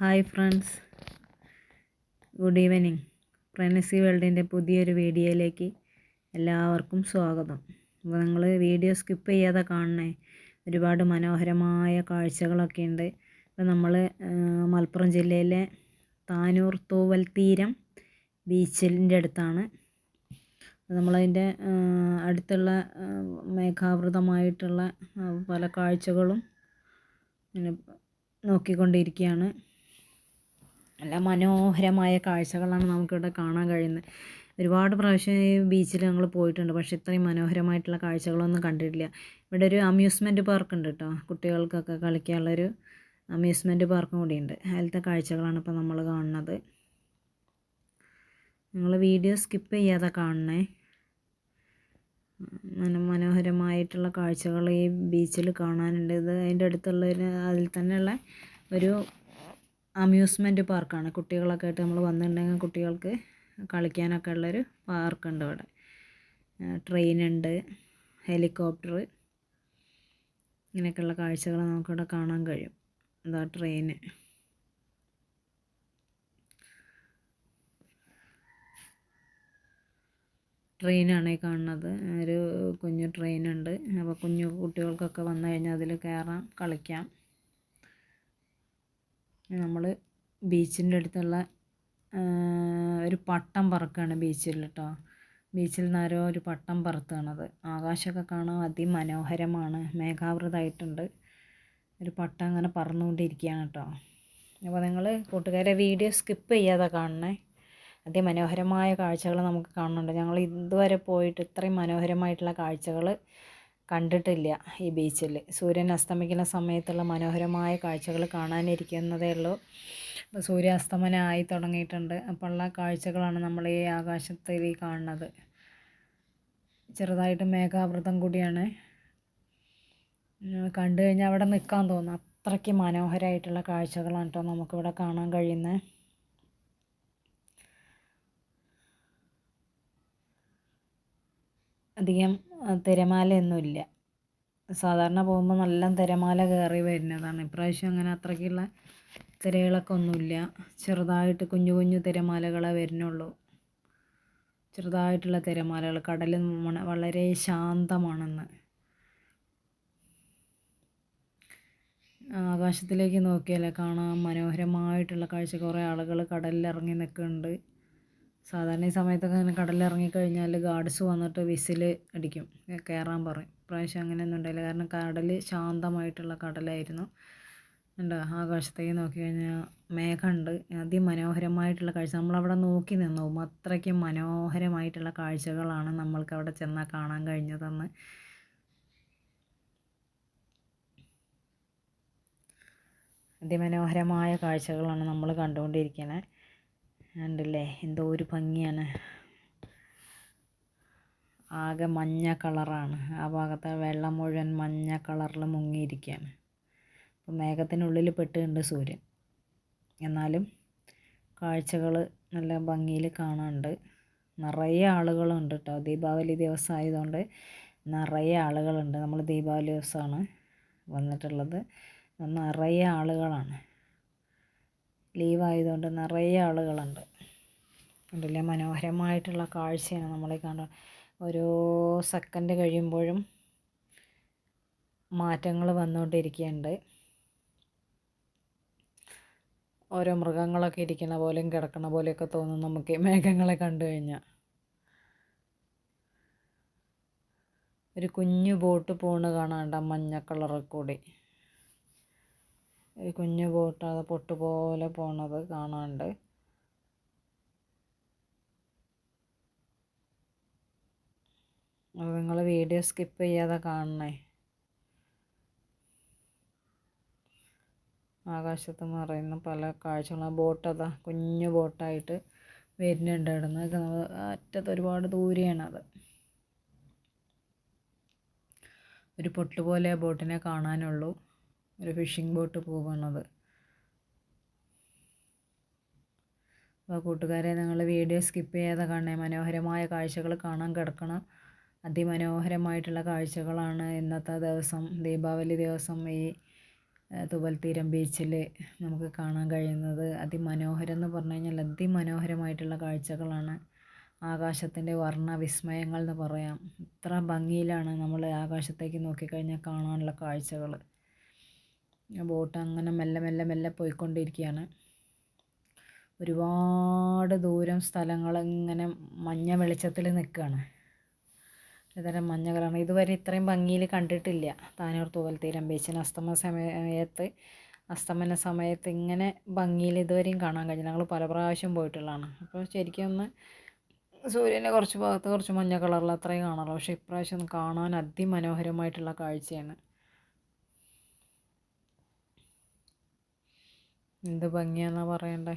Hi friends. Good evening. പ്രനസി വേൾഡിന്റെ പുതിയൊരു വീഡിയോയിലേക്ക് എല്ലാവർക്കും സ്വാഗതം. അപ്പോൾ നിങ്ങൾ വീഡിയോ സ്കിപ്പ് ചെയ്യാതെ കാണണേ. ഒരുപാട് മനോഹരമായ കാഴ്ചകളൊക്കെ ഉണ്ട്. ഇപ്പോൾ നമ്മൾ മലപ്പുറം ജില്ലയിലെ താനൂർ തൂവൽ തീരം ബീച്ചിന്റെ അടുത്താണ്. നമ്മളതിന്റെ അടുത്തുള്ള മേഘാവൃതമായിട്ടുള്ള പല കാഴ്ചകളും നോക്കിക്കൊണ്ടിരിക്കുകയാണ്. നല്ല മനോഹരമായ കാഴ്ചകളാണ് നമുക്കിവിടെ കാണാൻ കഴിയുന്നത്. ഒരുപാട് പ്രാവശ്യം ഈ ബീച്ചിൽ ഞങ്ങൾ പോയിട്ടുണ്ട്. പക്ഷെ ഇത്രയും മനോഹരമായിട്ടുള്ള കാഴ്ചകളൊന്നും കണ്ടിട്ടില്ല. ഇവിടെ ഒരു അമ്യൂസ്മെന്റ് പാർക്ക് ഉണ്ട് കേട്ടോ. കുട്ടികൾക്കൊക്കെ കളിക്കാനുള്ളൊരു അമ്യൂസ്മെന്റ് പാർക്കും കൂടിയുണ്ട്. അതിലത്തെ കാഴ്ചകളാണ് ഇപ്പോൾ നമ്മൾ കാണുന്നത്. നിങ്ങൾ വീഡിയോ സ്കിപ്പ് ചെയ്യാതെ കാണണേ. മനോഹരമായിട്ടുള്ള കാഴ്ചകൾ ഈ ബീച്ചിൽ കാണാനുണ്ട്. ഇത് അതിന്റെ അടുത്തുള്ള അതിൽ തന്നെയുള്ള ഒരു അമ്യൂസ്മെന്റ് പാർക്കാണ് കുട്ടികളൊക്കെ ആയിട്ട് നമ്മൾ വന്നിട്ടുണ്ടെങ്കിൽ കുട്ടികൾക്ക് കളിക്കാനൊക്കെ ഉള്ളൊരു പാർക്കുണ്ട് അവിടെ. ട്രെയിനുണ്ട് ഹെലികോപ്റ്റർ ഇങ്ങനെയൊക്കെയുള്ള കാഴ്ചകൾ നമുക്കിവിടെ കാണാൻ കഴിയും. എന്താ ട്രെയിന് ട്രെയിനാണ് ഈ കാണുന്നത്. ഒരു കുഞ്ഞു ട്രെയിനുണ്ട് അപ്പോൾ കുഞ്ഞു കുട്ടികൾക്കൊക്കെ വന്നു കഴിഞ്ഞാൽ അതിൽ കയറാം കളിക്കാം. നമ്മൾ ബീച്ചിന്റെ അടുത്തുള്ള ഒരു പട്ടം പറക്കുകയാണ് ബീച്ചിൽ കേട്ടോ ബീച്ചിൽ നിന്നാരോ ഒരു പട്ടം പറത്തുകയാണത് ആകാശമൊക്കെ കാണാൻ അതിമനോഹരമാണ് മേഘാവൃതമായിട്ടുണ്ട്. ഒരു പട്ടം അങ്ങനെ പറന്നുകൊണ്ടിരിക്കുകയാണ് കേട്ടോ അപ്പോൾ നിങ്ങൾ കൂട്ടുകാരെ വീഡിയോ സ്കിപ്പ് ചെയ്യാതെ കാണണേ. അതിമനോഹരമായ കാഴ്ചകൾ നമുക്ക് കാണുന്നുണ്ട് ഞങ്ങൾ ഇതുവരെ പോയിട്ട് ഇത്രയും മനോഹരമായിട്ടുള്ള കാഴ്ചകൾ കണ്ടിട്ടില്ല ഈ ബീച്ചിൽ. സൂര്യൻ അസ്തമിക്കുന്ന സമയത്തുള്ള മനോഹരമായ കാഴ്ചകൾ കാണാനിരിക്കുന്നതേ ഉള്ളൂ. അപ്പോൾ സൂര്യാസ്തമനമായി തുടങ്ങിയിട്ടുണ്ട്. അപ്പോൾ ഉള്ള കാഴ്ചകളാണ് നമ്മൾ ഈ ആകാശത്തിൽ കാണുന്നത്. ചെറുതായിട്ട് മേഘാവൃതം കൂടിയാണ്. കണ്ടു കഴിഞ്ഞാൽ അവിടെ നിൽക്കാൻ തോന്നും. അത്രയ്ക്ക് മനോഹരമായിട്ടുള്ള കാഴ്ചകളാണ് കേട്ടോ നമുക്കിവിടെ കാണാൻ കഴിയുന്നത്. അധികം തിരമാലയൊന്നുമില്ല. സാധാരണ പോകുമ്പോൾ നല്ല തിരമാല കയറി വരുന്നതാണ്. ഇപ്രാവശ്യം അങ്ങനെ അത്രയ്ക്കുള്ള തിരകളൊക്കെ ഒന്നുമില്ല. ചെറുതായിട്ട് കുഞ്ഞു കുഞ്ഞു തിരമാലകളെ വരുന്നുള്ളൂ. ചെറുതായിട്ടുള്ള തിരമാലകൾ. കടൽ വളരെ ശാന്തമാണെന്ന്. ആകാശത്തിലേക്ക് നോക്കിയാൽ കാണാം മനോഹരമായിട്ടുള്ള കാഴ്ച. കുറേ ആളുകൾ കടലിൽ ഇറങ്ങി നിൽക്കുന്നുണ്ട്. സാധാരണ ഈ സമയത്തൊക്കെ ഇങ്ങനെ കടലിറങ്ങിക്കഴിഞ്ഞാൽ ഗാർഡ്സ് വന്നിട്ട് വിസിൽ അടിക്കും കയറാൻ പറയും. ഇപ്രാവശ്യം അങ്ങനെയൊന്നും ഉണ്ടായില്ല. കാരണം കടൽ ശാന്തമായിട്ടുള്ള കടലായിരുന്നു. ഉണ്ട് ആകാശത്തേക്ക് നോക്കി കഴിഞ്ഞാൽ മേഘമുണ്ട് അതിമനോഹരമായിട്ടുള്ള കാഴ്ച. നമ്മളവിടെ നോക്കി നിന്നു. അത്രയ്ക്ക് മനോഹരമായിട്ടുള്ള കാഴ്ചകളാണ് നമ്മൾക്ക് അവിടെ ചെന്നാൽ കാണാൻ കഴിഞ്ഞതെന്ന്. അതിമനോഹരമായ കാഴ്ചകളാണ് നമ്മൾ കണ്ടുകൊണ്ടിരിക്കുന്നത് കണ്ടില്ലേ? എന്തോ ഒരു ഭംഗിയാണ്. ആകെ മഞ്ഞ കളറാണ്. ആ ഭാഗത്തെ വെള്ളം മുഴുവൻ മഞ്ഞ കളറിൽ മുങ്ങിയിരിക്കുകയാണ്. അപ്പോൾ മേഘത്തിനുള്ളിൽ പെട്ടുകൊണ്ട് സൂര്യൻ. എന്നാലും കാഴ്ചകൾ നല്ല ഭംഗിയിൽ കാണാനുണ്ട്. നിറയെ ആളുകളുണ്ട് കേട്ടോ. ദീപാവലി ദിവസം ആയതുകൊണ്ട് നിറയെ ആളുകളുണ്ട്. നമ്മൾ ദീപാവലി ദിവസമാണ് വന്നിട്ടുള്ളത്. നിറയെ ആളുകളാണ്. ലീവായതുകൊണ്ട് നിറയെ ആളുകളുണ്ട്. കണ്ടില്ലേ? മനോഹരമായിട്ടുള്ള കാഴ്ചയാണ് നമ്മളെ കാണാൻ ഓരോ സെക്കൻഡ് കഴിയുമ്പോഴും മാറ്റങ്ങൾ വന്നുകൊണ്ടിരിക്കുന്നുണ്ട് ഓരോ മൃഗങ്ങളൊക്കെ ഇരിക്കുന്ന പോലെയും കിടക്കണ പോലെയൊക്കെ തോന്നും നമുക്ക് മേഘങ്ങളെ കണ്ടു കഴിഞ്ഞാൽ ഒരു കുഞ്ഞു ബോട്ട് പോണ് കാണാണ്ട മഞ്ഞ കളറിൽ കൂടി. ഒരു കുഞ്ഞു ബോട്ട് അത് പൊട്ട് പോലെ പോണത് കാണാണ്ട്. അത് നിങ്ങൾ വീഡിയോ സ്കിപ്പ് ചെയ്യാതെ കാണണേ. ആകാശത്ത് മറയുന്ന പല കാഴ്ചകളും. ബോട്ട് അതാ കുഞ്ഞു ബോട്ടായിട്ട് വരുന്നുണ്ട് ഇവിടുന്ന് അറ്റത്ത് ഒരുപാട് ദൂരെയാണ് അത്. ഒരു പൊട്ട് പോലെ ബോട്ടിനെ കാണാനുള്ളൂ. ഒരു ഫിഷിംഗ് ബോട്ട് പോകുന്നത് അപ്പോൾ കൂട്ടുകാരെ നിങ്ങൾ വീഡിയോ സ്കിപ്പ് ചെയ്യാതെ കാണണേ. മനോഹരമായ കാഴ്ചകൾ കാണാൻ കിടക്കണം. അതിമനോഹരമായിട്ടുള്ള കാഴ്ചകളാണ് ഇന്നത്തെ ദിവസം. ദീപാവലി ദിവസം ഈ തുവൽത്തീരം ബീച്ചിൽ നമുക്ക് കാണാൻ കഴിയുന്നത്. അതിമനോഹരം എന്ന് പറഞ്ഞു കഴിഞ്ഞാൽ അതിമനോഹരമായിട്ടുള്ള കാഴ്ചകളാണ്. ആകാശത്തിന്റെ വർണ വിസ്മയങ്ങൾ എന്ന് പറയാം. ഇത്ര ഭംഗിയിലാണ് നമ്മൾ ആകാശത്തേക്ക് നോക്കിക്കഴിഞ്ഞാൽ കാണാനുള്ള കാഴ്ചകൾ ബോട്ട് അങ്ങനെ മെല്ലെ മെല്ലെ മെല്ലെ പോയിക്കൊണ്ടിരിക്കുകയാണ് ഒരുപാട് ദൂരം സ്ഥലങ്ങൾ ഇങ്ങനെ മഞ്ഞ വെളിച്ചത്തിൽ നിൽക്കുകയാണ്. ഇതരം മഞ്ഞ കളറാണ്. ഇതുവരെ ഇത്രയും ഭംഗിയിൽ കണ്ടിട്ടില്ല. താനൂർ തൂവൽ തീരം ബീച്ചിന് അസ്തമന സമയത്ത് അസ്തമന സമയത്ത് ഇങ്ങനെ ഭംഗിയിൽ ഇതുവരെയും കാണാൻ കഴിഞ്ഞു ഞങ്ങൾ പല പ്രാവശ്യം പോയിട്ടുള്ളതാണ്. അപ്പോൾ ശരിക്കും ഒന്ന് സൂര്യന്റെ കുറച്ച് ഭാഗത്ത് കുറച്ച് മഞ്ഞ കളറിൽ അത്രയും കാണാറുള്ളൂ. പക്ഷേ ഇപ്രാവശ്യം കാണാൻ അതിമനോഹരമായിട്ടുള്ള കാഴ്ചയാണ്. എന്ത് ഭംഗിയാണെന്നാ പറയണ്ടേ?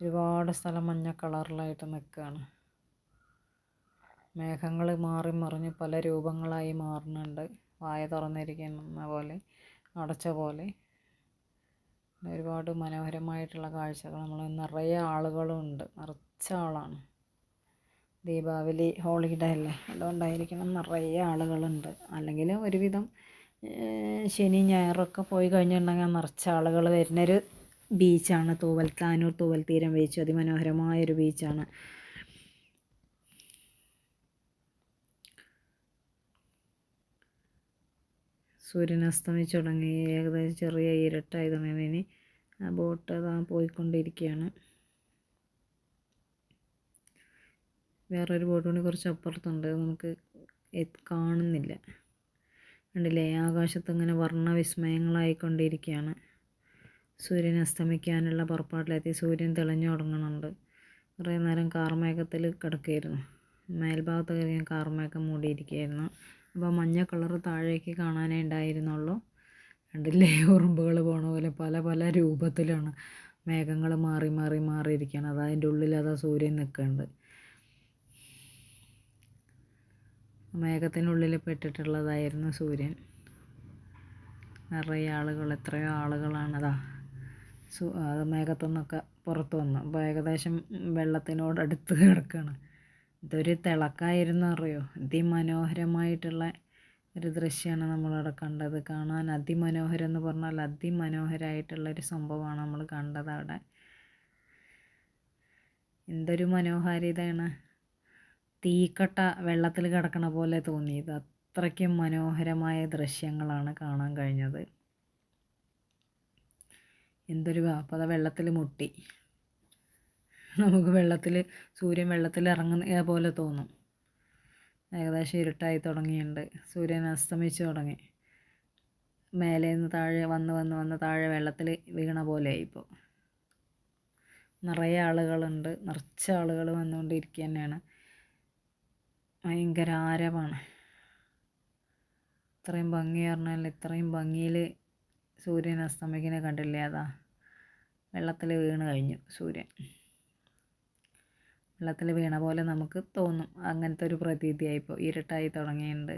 ഒരുപാട് സ്ഥലം മഞ്ഞ കളറിലായിട്ട് നിൽക്കുകയാണ് മേഘങ്ങൾ മാറി മറിഞ്ഞ് പല രൂപങ്ങളായി മാറുന്നുണ്ട്. വായ തുറന്നിരിക്കുന്ന പോലെ അടച്ച പോലെ. ഒരുപാട് മനോഹരമായിട്ടുള്ള കാഴ്ചകൾ. നമ്മൾ നിറയെ ആളുകളുണ്ട് നിറച്ച ആളാണ്. ദീപാവലി ഹോളിഡേ അല്ലേ? അതുകൊണ്ടായിരിക്കണം നിറയെ ആളുകളുണ്ട്. അല്ലെങ്കിൽ ഒരുവിധം ശനി ഞായറൊക്കെ പോയി കഴിഞ്ഞിട്ടുണ്ടെങ്കിൽ നിറച്ച ആളുകൾ വരുന്നൊരു ബീച്ചാണ്. തൂവൽ താനൂർ തൂവൽ തീരം ബീച്ച്. അതിമനോഹരമായൊരു ബീച്ചാണ്. സൂര്യൻ അസ്തമിച്ചു തുടങ്ങി. ഏകദേശം ചെറിയ ഇരട്ടായി തുടങ്ങി ഇനി ആ ബോട്ട് അതാ പോയിക്കൊണ്ടിരിക്കുകയാണ്. വേറൊരു ബോട്ട് കൂടി കുറച്ച് അപ്പുറത്തുണ്ട് നമുക്ക് കാണുന്നില്ല. കണ്ടില്ലേ? ആകാശത്ത് ഇങ്ങനെ വർണവിസ്മയങ്ങളായിക്കൊണ്ടിരിക്കുകയാണ് സൂര്യൻ അസ്തമിക്കാനുള്ള പുറപ്പാട്ടിലെത്തി സൂര്യൻ തെളിഞ്ഞു തുടങ്ങുന്നുണ്ട് കുറേ നേരം കാർമേഘത്തിൽ കിടക്കുകയായിരുന്നു മേൽഭാഗത്തൊക്കെ ഞാൻ കാർമേഘം മൂടിയിരിക്കുകയായിരുന്നു അപ്പോൾ മഞ്ഞ കളർ താഴേക്ക് കാണാനേ ഉണ്ടായിരുന്നുള്ളൂ. കണ്ടില്ലേ? ഉറുമ്പുകൾ പോണ പോലെ പല പല രൂപത്തിലാണ് മേഘങ്ങൾ മാറി മാറി മാറിയിരിക്കുകയാണ് അത് അതിന്റെ ഉള്ളിൽ അതാ സൂര്യൻ നിൽക്കുന്നുണ്ട് മേഘത്തിനുള്ളിൽ പെട്ടിട്ടുള്ളതായിരുന്നു സൂര്യൻ. നിറയെ ആളുകൾ എത്രയോ ആളുകളാണതാ സു അത് മേഘത്തു നിന്നൊക്കെ പുറത്ത് വന്നു. അപ്പോൾ ഏകദേശം വെള്ളത്തിനോടടുത്ത് കിടക്കുകയാണ് ഇതൊരു തിളക്കായിരുന്നു അറിയോ? അതിമനോഹരമായിട്ടുള്ള ഒരു ദൃശ്യമാണ് നമ്മളവിടെ കണ്ടത്. കാണാൻ അതിമനോഹരം എന്ന് പറഞ്ഞാൽ അതിമനോഹരമായിട്ടുള്ള ഒരു സംഭവമാണ് നമ്മൾ കണ്ടത് അവിടെ. എന്തൊരു മനോഹാരിതയാണ്. തീക്കട്ട വെള്ളത്തിൽ കിടക്കണ പോലെ തോന്നിയത്. അത്രയ്ക്കും മനോഹരമായ ദൃശ്യങ്ങളാണ് കാണാൻ കഴിഞ്ഞത്. എന്തൊരു അപ്പോൾ വെള്ളത്തിൽ മുട്ടി. നമുക്ക് വെള്ളത്തിൽ സൂര്യൻ വെള്ളത്തിൽ ഇറങ്ങുന്ന പോലെ തോന്നും. ഏകദേശം ഇരുട്ടായി തുടങ്ങിയിട്ടുണ്ട്. സൂര്യൻ അസ്തമിച്ചു തുടങ്ങി. മേലെ നിന്ന് താഴെ വന്ന് വന്ന് വന്ന് താഴെ വെള്ളത്തിൽ വീണ പോലെ ഇപ്പോൾ നിറയെ ആളുകളുണ്ട്. നിറച്ച ആളുകൾ വന്നുകൊണ്ടിരിക്കുക തന്നെയാണ് ഭയങ്കര ആരവാണ്. ഇത്രയും ഭംഗി പറഞ്ഞാൽ ഇത്രയും ഭംഗിയിൽ സൂര്യൻ അസ്തമിക്കുന്ന കണ്ടില്ലേ? അതാ. വെള്ളത്തിൽ വീണ് കഴിഞ്ഞു സൂര്യൻ. വെള്ളത്തിൽ വീണ പോലെ നമുക്ക് തോന്നും. അങ്ങനത്തെ ഒരു പ്രതീതിയായിപ്പോൾ ഇരുട്ടായി തുടങ്ങിയിട്ടുണ്ട്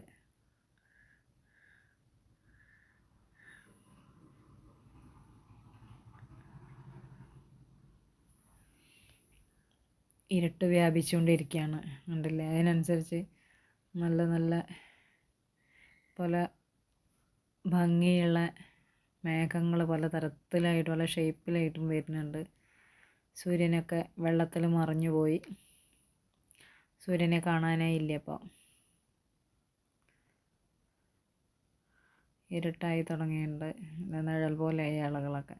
ഇരുട്ട് വ്യാപിച്ചുകൊണ്ടിരിക്കുകയാണ്. കണ്ടില്ലേ? അതിനനുസരിച്ച് നല്ല നല്ല പല ഭംഗിയുള്ള മേഘങ്ങൾ പല തരത്തിലായിട്ട് പല ഷേപ്പിലായിട്ടും വരുന്നുണ്ട്. സൂര്യനൊക്കെ വെള്ളത്തിൽ മറിഞ്ഞു പോയി. സൂര്യനെ ഇല്ല അപ്പോൾ ഇരുട്ടായി തുടങ്ങിയിട്ടുണ്ട്. നിഴൽ പോലെ ആളുകളൊക്കെ.